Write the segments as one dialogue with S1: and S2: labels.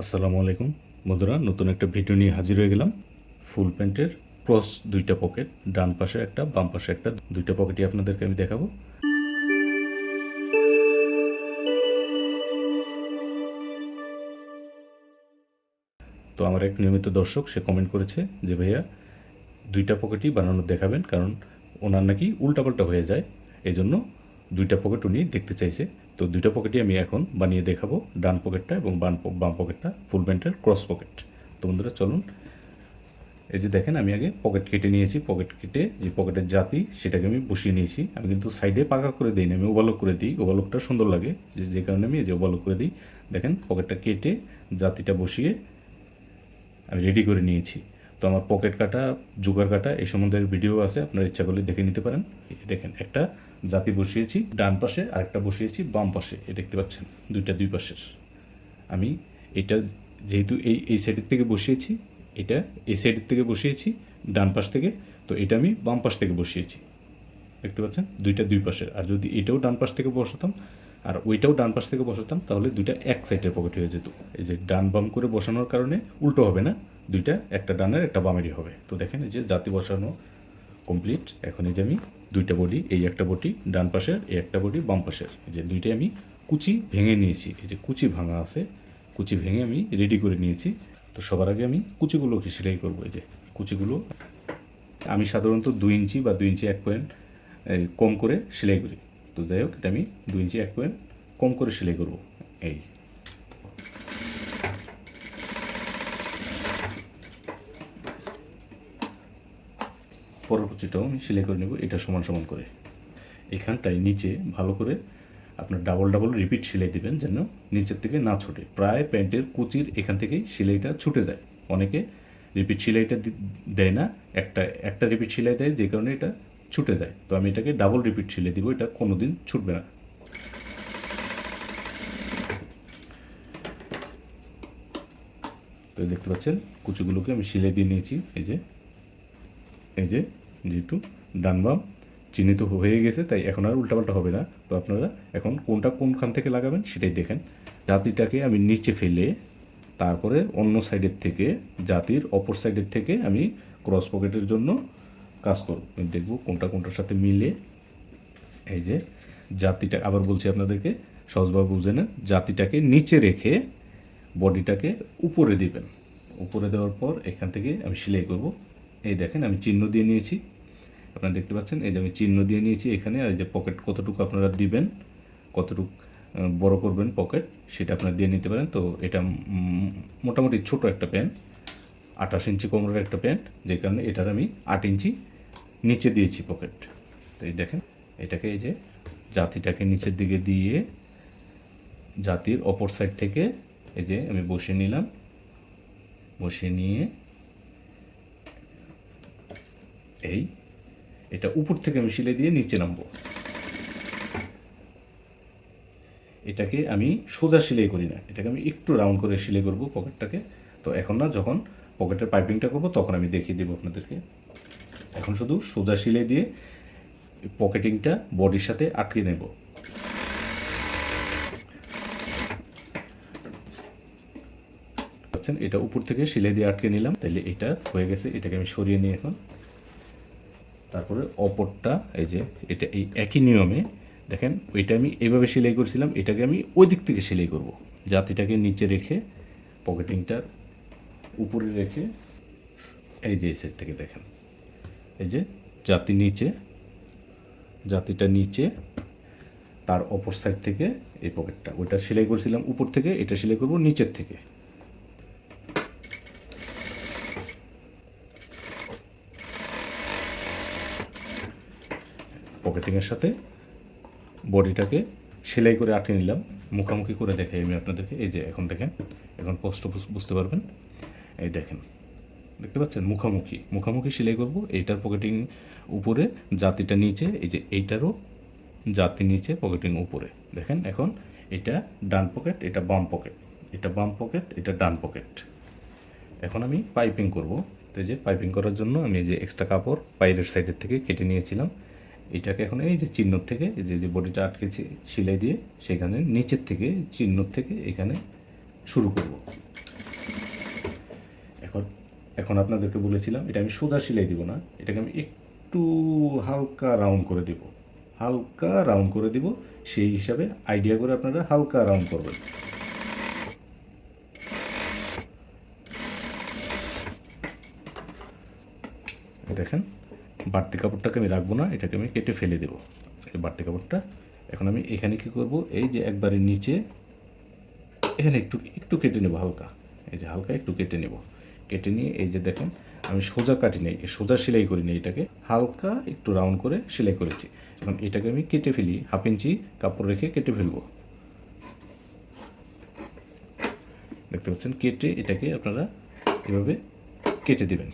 S1: আসসালামু আলাইকুম। বন্ধুরা, নতুন একটা ভিডিও নিয়ে হাজির হয়ে গেলাম। ফুল প্যান্টের ক্রস দুইটা পকেট, ডান পাশে একটা, বাম পাশে একটা, দুইটা পকেটই আপনাদেরকে আমি দেখাবো। তো আমার এক নিয়মিত দর্শক, সে কমেন্ট করেছে যে, ভাইয়া, দুইটা পকেটই বানানো দেখাবেন, কারণ ওনার নাকি উল্টাপাল্টা হয়ে যায়। এই জন্য দুইটা পকেট উনি দেখতে চাইছে। তো দুইটা পকেটই আমি এখন বানিয়ে দেখাবো, ডান পকেটটা এবং প- বাম পকেটটা ফুল প্যান্টের ক্রস পকেট তো বন্ধুরা, চলুন। এই যে দেখেন, আমি আগে পকেট কেটে নিয়েছি। পকেট কেটে যে পকেটের জাতি, সেটাকে আমি বসিয়ে নিয়েছি। আমি কিন্তু সাইডে পাকা করে দিই না আমি ওভালক করে দিই। ওভালকটা সুন্দর লাগে, যে যে কারণে আমি এই যে ওভালক করে দিই। দেখেন পকেটটা কেটে জাতিটা বসিয়ে আমি রেডি করে নিয়েছি। তো আমার পকেট কাটা, জোগাড় কাটা, এই সম্বন্ধে ভিডিও আছে, আপনার ইচ্ছা করলে দেখে নিতে পারেন। দেখেন, একটা জাতি বসিয়েছি, ডান পাশে আরেকটা বসিয়েছি, বাম পাশে এ দেখতে পাচ্ছেন, দুইটা দুই পাশের। আমি এটা যেহেতু এই এই সাইডের থেকে বসিয়েছি, এটা এই সাইডের থেকে বসিয়েছি, ডান পাশ থেকে, তো এটা আমি বাম পাশ থেকে বসিয়েছি। দেখতে পাচ্ছেন? দুইটা দুই পাশের। আর যদি এটাও ডান পাশ থেকে বসাতাম আর ওইটাও ডান পাশ থেকে বসাতাম, তাহলে দুইটা এক সাইডের পকেট হয়ে যেত। এই যে ডান বাম করে বসানোর কারণে উল্টো হবে না, দুইটা একটা ডানের, একটা বামেরই হবে। তো দেখেন এই যে জাতি বসানো কমপ্লিট এখন এই যে আমি দুইটা বডি, এই একটা বডি ডান পাশের, এই একটা বডি বাম পাশের। এই যে দুইটাই আমি কুচি ভেঙে নিয়েছি। এই যে কুচি ভাঙা আছে, কুচি ভেঙে আমি রেডি করে নিয়েছি। তো সবার আগে আমি কুচিগুলোকে সেলাই করব। এই যে কুচিগুলো আমি সাধারণত দুই ইঞ্চি বা দুই ইঞ্চি এক পয়েন্ট কম করে সেলাই করি। তো যাই হোক, এটা আমি দুই ইঞ্চি এক পয়েন্ট কম করে সেলাই করব। এই। পরের কুচিটাও আমি সেলাই করে নেব, এটা সমান সমান করে। এখানটায় নিচে ভালো করে আপনার ডাবল ডাবল রিপিট সেলাই দিবেন যেন নিচের থেকে না ছোটে। প্রায় প্যান্টের কুচির এখান থেকেই সেলাইটা ছুটে যায়। অনেকে রিপিট সেলাইটা দেয় না, একটা একটা রিপিট সেলাই দেয়, যে কারণে এটা ছুটে যায়। তো আমি এটাকে ডাবল রিপিট সেলাই দিব, এটা কোনো দিন ছুটবে না। তো দেখতে পাচ্ছেন, কুচিগুলোকে আমি শিলে দিয়ে নিয়েছি, এই যে এই যে, যেহেতু ডান বাম চিহ্নিত হয়ে গেছে, তাই এখন আর উল্টাপাল্টা হবে না। তো আপনারা এখন কোনটা কোনখান থেকে লাগাবেন সেটাই দেখেন। জাতিটাকে আমি নিচে ফেলে, তারপরে অন্য সাইডের থেকে, জাতির অপর সাইডের থেকে আমি ক্রস পকেটের জন্য কাজ করব দেখব কোনটা কোনটার সাথে মিলে এই যে জাতিটা, আবার বলছি আপনাদেরকে, সহজভাবে বুঝে নেন, জাতিটাকে নিচে রেখে বডিটাকে উপরে দিবেন। উপরে দেওয়ার পর এখান থেকে আমি সেলাই করব। এই দেখেন, আমি চিহ্ন দিয়ে নিয়েছি। আপনারা দেখতে পাচ্ছেন, এই যে আমি চিহ্ন দিয়ে নিয়েছি এখানে, আর এই যে পকেট কতটুকু আপনারা দিবেন, কতটুকু বড় করবেন পকেট, সেটা আপনারা দিয়ে নিতে পারেন। তো এটা মোটামুটি ছোট একটা প্যান্ট, আঠাশ ইঞ্চি কোমরের একটা প্যান্ট, যে কারণে এটার আমি আট ইঞ্চি নিচে দিয়েছি পকেট তো এই দেখেন, এটাকে এই যে জাতিটাকে নিচের দিকে দিয়ে জাতির অপর সাইড থেকে এই যে আমি বসিয়ে নিলাম। বসিয়ে নিয়ে এই এটা উপর থেকে আমি সিলে দিয়ে নিচে নামবো। এটাকে আমি সোজা সেলাই করি না। এটাকে আমি একটু রাউন্ড করে সিলাই করব পকেটটাকে তো এখন না, যখন পকেটের পাইপিংটা করব, তখন আমি দেখিয়ে দেবো আপনাদেরকে। এখন শুধু সোজা সেলাই দিয়ে পকেটিংটা বডির সাথে আটকে নেব। পাচ্ছেন এটা উপর থেকে সেলাই দিয়ে আটকে নিলাম। তাহলে এটা হয়ে গেছে, এটাকে আমি সরিয়ে নিই এখন। তারপরে অপরটা, এই যে, এটা এই একই নিয়মে, দেখেন, ওইটা আমি এইভাবে সেলাই করছিলাম, এটাকে আমি ওই দিক থেকে সেলাই করব। জাতিটাকে নিচে রেখে পকেটিংটা উপরে রেখে, এই যে সাইড থেকে দেখেন। এই যে জাতি নিচে, জাতিটা নিচে, তার অপর সাইড থেকে এই পকেটটা ওইটা সেলাই করেছিলাম উপর থেকে, এটা সেলাই করব নিচের থেকে। পকেটিংয়ের সাথে বডিটাকে সেলাই করে আটকে নিলাম। মুখামুখি করে দেখাই আমি আপনাদেরকে। এই যে এখন দেখেন, এখন কষ্ট বুঝতে পারবেন। এই দেখেন। দেখতে পাচ্ছেন? মুখামুখি। মুখামুখি সেলাই করব। এইটার পকেটিং উপরে, জাতিটা নিচে, এই যে এইটারও জাতি নিচে পকেটিং উপরে। দেখেন এখন এটা ডান পকেট এটা বাম পকেট এটা বাম পকেট এটা ডান পকেট এখন আমি পাইপিং করব। তো এই যে পাইপিং করার জন্য আমি এই যে এক্সট্রা কাপড় বাইরের সাইডের থেকে কেটে নিয়েছিলাম। এটাকে এখন এই যে চিহ্ন থেকে, এই যে যে বডিটা আটকেছি সেলাই দিয়ে সেখানে নিচের থেকে, চিহ্ন থেকে এখানে শুরু করব। এখন এখন আপনাদেরকে বলেছিলাম, এটা আমি সোজা সেলাই দিব না, এটাকে আমি একটু হালকা রাউন্ড করে দিব। হালকা রাউন্ড করে দিব, সেই হিসাবে আইডিয়া করে আপনারা হালকা রাউন্ড করবেন। দেখেন, বাড়তি কাপড়টাকে আমি রাখব না, এটাকে আমি কেটে ফেলে দেবো। এই বাড়তি কাপড়টা, এখন আমি এখানে কি করব, এই যে একবারে নিচে, এখানে একটু একটু কেটে নেব হালকা। এই যে হালকা একটু কেটে নেব। কেটে নিয়ে এই যে দেখেন, আমি সোজা কাটি নেই সোজা সেলাই করি নি এটাকে। হালকা একটু রাউন্ড করে সেলাই করেছি। এবং এটাকে আমি কেটে ফেলি, হাফ ইঞ্চি কাপড় রেখে কেটে ফেলব। দেখতে পাচ্ছেন, কেটে এটাকে আপনারা এভাবে কেটে দিবেন।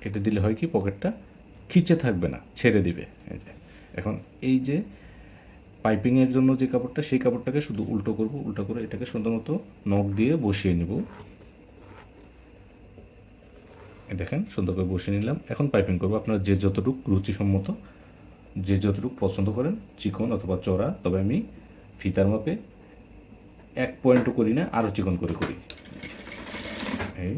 S1: কেটে দিলে হয় কি, পকেটটা খিচে থাকবে না, ছেড়ে দিবে। এখন এই যে পাইপিংয়ের জন্য যে কাপড়টা, সেই কাপড়টাকে শুধু উল্টো করব, উল্টো করে এটাকে সুন্দর মতো নখ দিয়ে বসিয়ে নেব। দেখেন, সুন্দর করে বসিয়ে নিলাম। এখন পাইপিং করব। আপনারা যে যতটুক রুচিসম্মত, যে যতটুক পছন্দ করেন, চিকন অথবা চড়া, তবে আমি ফিতার মাপে এক পয়েন্টও করি না, আরও চিকন করে করি। এই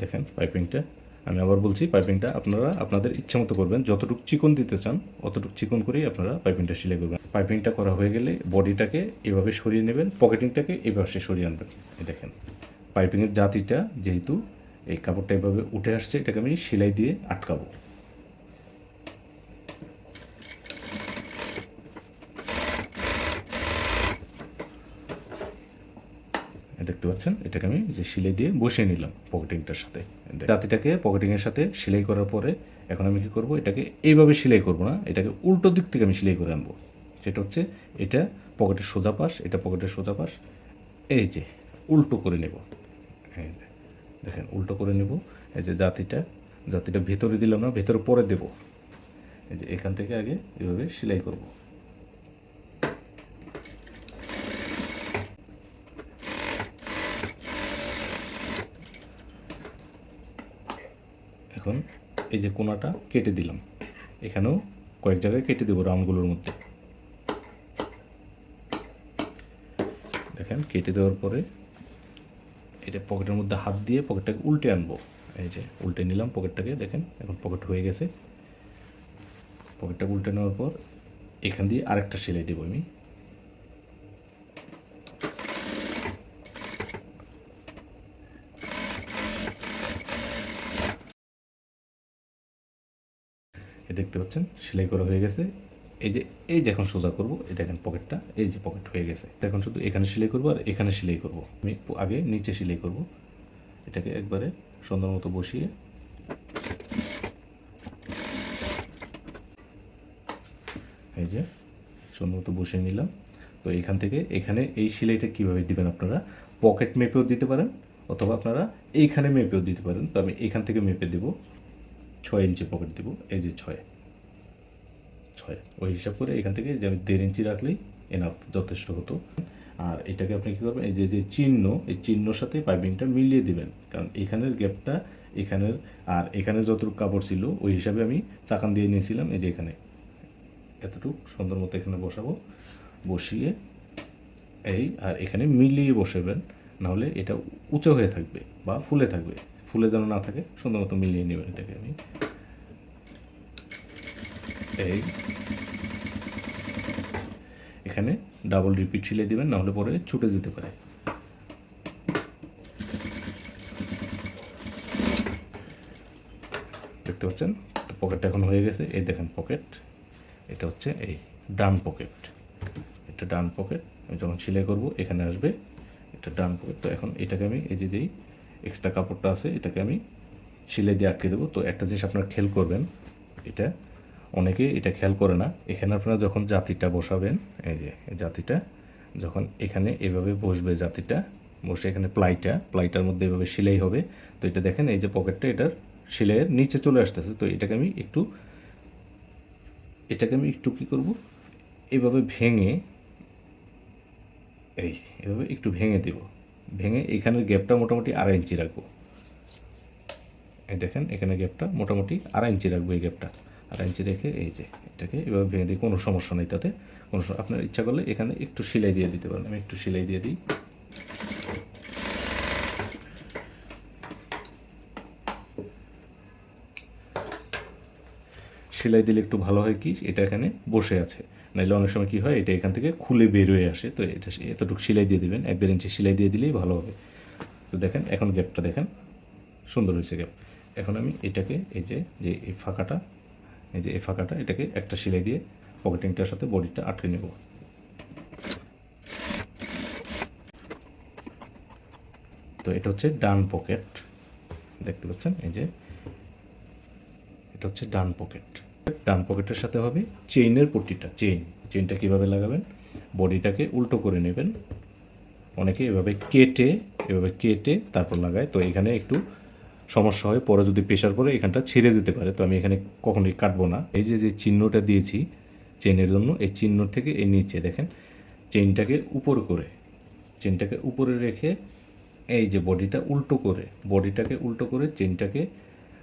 S1: দেখেন পাইপিংটা আমি আবার বলছি পাইপিংটা আপনারা আপনাদের ইচ্ছা মতো করবেন, যতটুকু চিকন দিতে চান, অতটুকু চিকন করেই আপনারা পাইপিংটা সেলাই করবেন। পাইপিংটা করা হয়ে গেলে বডিটাকে এভাবে সরিয়ে নেবেন পকেটিংটাকে এভাবে সরিয়ে আনবেন। দেখেন পাইপিংয়ের জাতিটা যেহেতু এই কাপড়টা এভাবে উঠে আসছে, এটাকে আমি সেলাই দিয়ে আটকাবো এই দেখতে পাচ্ছেন এটাকে আমি যে সেলাই দিয়ে বসিয়ে নিলাম পকেটিংটার সাথে। জাতিটাকে পকেটিংয়ের সাথে সেলাই করার পরে এখন আমি কী করব, এটাকে এইভাবে সেলাই করব না, এটাকে উল্টো দিক থেকে আমি সেলাই করে আনব। সেটা হচ্ছে, এটা পকেটের সোজা পাশ, এটা পকেটের সোজা পাশ, এই যে, উল্টো করে নেব। দেখেন, উল্টো করে নেব, এই যে জাতিটা জাতিটা ভেতরে দিলাম না, ভেতরে পরে দেব। এই যে, এখান থেকে আগে এভাবে সেলাই করব। এখন এই যে কোনাটা কেটে দিলাম। এখানেও কয়েক জায়গায় কেটে দেবো রাউন্ডগুলোর মধ্যে। দেখেন, কেটে দেওয়ার পরে এটা পকেটের মধ্যে হাত দিয়ে পকেটটাকে উল্টে আনব। এই যে উল্টে নিলাম পকেটটাকে, দেখেন, এখন পকেট হয়ে গেছে। পকেটটা উল্টে নেওয়ার পর এখান দিয়ে আরেকটা সেলাই দেবো আমি এই দেখতে পাচ্ছেন, সেলাই করা হয়ে গেছে। এই যে এই যে এখন সোজা করব, এই দেখেন পকেটটা, এই যে পকেট হয়ে গেছে। এখন শুধু এখানে সেলাই করব আর এখানে সেলাই করব। আমি আগে নিচে সেলাই করব। এটাকে একবারে সুন্দর মতো বসিয়ে। এই যে, সুন্দর মতো বসিয়ে নিলাম। তো এখান থেকে এখানে এই সেলাইটা কীভাবে দিবেন আপনারা? পকেট মেপেও দিতে পারেন, অথবা আপনারা এইখানে মেপেও দিতে পারেন। তো আমি এখান থেকে মেপে দেব। ছয় ইঞ্চি পকেট দেবো, এই যে ছয়। ছয়। ওই হিসাব করে এখান থেকে যে আমি দেড় ইঞ্চি রাখলেই এনাফ যথেষ্ট হতো। আর এটাকে আপনি কী করবেন, এই যে যে চিহ্ন, এই চিহ্নর সাথে পাইপিংটা মিলিয়ে দিবেন। কারণ এখানের গ্যাপটা এখানের, আর এখানে যতটুকু কাপড় ছিল, ওই হিসাবে আমি চাকান দিয়ে নিয়েছিলাম, এই যে এখানে। এতটুকু সুন্দর মতো এখানে বসাবো। বসিয়ে এই, আর এখানে মিলিয়ে বসাবেন, নাহলে এটা উঁচু হয়ে থাকবে বা ফুলে থাকবে। ফুলে যেন না থাকে, সুন্দর মতো মিলিয়ে নেবেন এটাকে আমি এই। এখানে ডাবল রিপিট ছিলে দিবেন, নাহলে পরে ছুটে যেতে পারে। দেখতে পাচ্ছেন? পকেটটা এখন হয়ে গেছে। এই দেখেন পকেট এটা হচ্ছে এই ডান পকেট এটা ডান পকেট আমি যখন সেলাই করব, এখানে আসবে, এটা ডান পকেট তো এখন এটাকে আমি এই যে যেই এক্সট্রা কাপড়টা আছে, এটাকে আমি সেলাই দিয়ে আটকে দেবো। তো একটা জিনিস আপনারা খেয়াল করবেন, এটা অনেকে এটা খেয়াল করে না। এখানে আপনারা যখন জাতিটা বসাবেন, এই যে জাতিটা, যখন এখানে এভাবে বসবে জাতিটা, বসে এখানে প্লাইটা, প্লাইটার মধ্যে এভাবে সেলাই হবে। তো এটা দেখেন, এই যে পকেটটা, এটার সেলাইয়ের নিচে চলে আসতেছে। তো এটাকে আমি একটু, এটাকে আমি একটু কী করব, এভাবে ভেঙে, এই, এভাবে একটু ভেঙে দেব। ভেঙে এখানের গ্যাপটা মোটামুটি আড়াই ইঞ্চি রাখব। এই দেখেন, এখানে গ্যাপটা মোটামুটি আড়াই ইঞ্চি রাখব এই গ্যাপটা আড়াই ইঞ্চি রেখে এই যে এটাকে এভাবে ভেঙে দিই, কোনো সমস্যা নেই তাতে। কোনো আপনার ইচ্ছা করলে এখানে একটু সেলাই দিয়ে দিতে পারেন। আমি একটু সেলাই দিয়ে দিই। সেলাই দিলে একটু ভালো হয় কি? এটা এখানে বসে আছে। নাহলে অনেক সময় কী হয়, এটা এখান থেকে খুলে বের হয়ে আসে। তো এটা এতটুকু সেলাই দিয়ে দিবেন। এক দেড় ইঞ্চি সেলাই দিয়ে দিলেই ভালো হবে। তো দেখেন, এখন গ্যাপটা দেখেন। সুন্দর হয়েছে গ্যাপ। এখন আমি এটাকে এই যে যে এই ফাঁকাটা, এই যে এই ফাঁকাটা, এটাকে একটা সেলাই দিয়ে পকেটিংটার সাথে বডিটা আটকে নেব। তো এটা হচ্ছে ডান পকেট। দেখতে পাচ্ছেন? এই যে, এটা হচ্ছে ডান পকেট। ডান পকেটের সাথে হবে চেইনের পট্টিটা চেইন চেইনটা কীভাবে লাগাবেন? বডিটাকে উল্টো করে নেবেন। অনেকে এভাবে কেটে এভাবে কেটে তারপর লাগায়। তো এখানে একটু সমস্যা হয়, পরে যদি প্রেশার পরে এখানটা ছিঁড়ে যেতে পারে। তো আমি এখানে কখনোই কাটবো না। এই যে যে চিহ্নটা দিয়েছি চেনের জন্য, এই চিহ্ন থেকে এই নিচে দেখেন চেইনটাকে উপর করে চেনটাকে উপরে রেখে এই যে বডিটা উল্টো করে বডিটাকে উল্টো করে চেনটাকে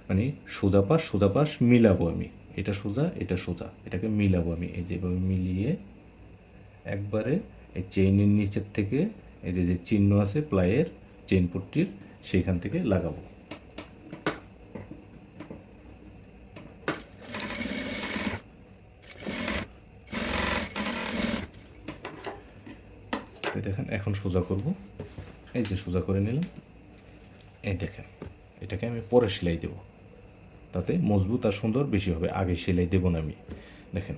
S1: মানে সোজা পাশ, সোজা মিলাবো আমি। এটা সোজা এটা সোজা। এটাকে মিলাবো আমি। এই যেভাবে মিলিয়ে একবারে এই চেইনের নিচের থেকে এই যে যে চিহ্ন আছে প্লাইয়ের চেইন পট্টির সেইখান থেকে লাগাবো। দেখেন, এখন সোজা করব। এই যে সোজা করে নিলাম। এই দেখেন, এটাকে আমি পরে সেলাই দেব। তাতে মজবুত আর সুন্দর বেশি হবে। আগে সেলাই দেবো না আমি। দেখেন,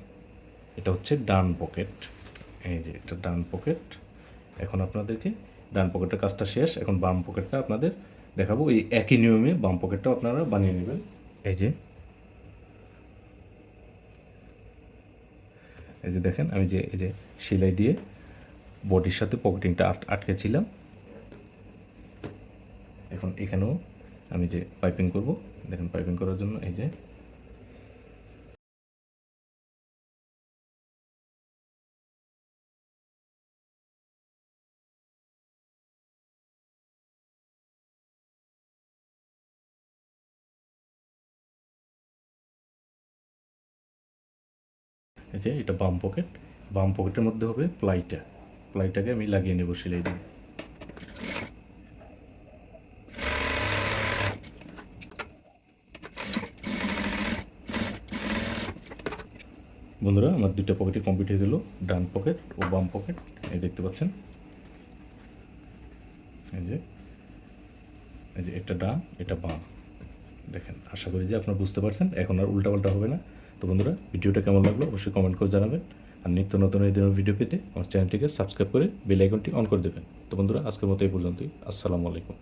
S1: এটা হচ্ছে ডান পকেট। এই যে এটা ডান পকেট। এখন আপনাদেরকে ডান পকেটের কাজটা শেষ। এখন বাম পকেটটা আপনাদের দেখাবো। এই একই নিয়মে বাম পকেটটাও আপনারা বানিয়ে নেবেন। এই যে এই যে দেখেন, আমি যে, এই যে সেলাই দিয়ে বডির সাথে পকেটিংটা আট, আটকেছিলাম। এখন এখানেও আমি যে পাইপিং করব। দেখেন পাইপিং করার জন্য, এই যে। এই যে, এটা বাম পকেট বাম পকেটের মধ্যে হবে প্লাইটা প্লাইটাকে আমি লাগিয়ে নেব সেলাই দিয়ে। বন্ধুরা, আমার দুইটা পকেটই কমপ্লিট হয়ে গেল। ডান পকেট ও বাম পকেট এই দেখতে পাচ্ছেন? এই যে এই যে এটা ডান, এটা বাম। দেখেন, আশা করি যে আপনারা বুঝতে পারছেন, এখন আর উল্টাপাল্টা হবে না। তো বন্ধুরা, ভিডিওটা কেমন লাগল অবশ্যই কমেন্ট করে জানাবেন। আর নিত্য নতুন এই ধরনের ভিডিও পেতে আমার চ্যানেলটিকে সাবস্ক্রাইব করে বেল আইকনটি অন করে দেবেন। তো বন্ধুরা, আজকের মতো এই পর্যন্তই। আসসালামু আলাইকুম।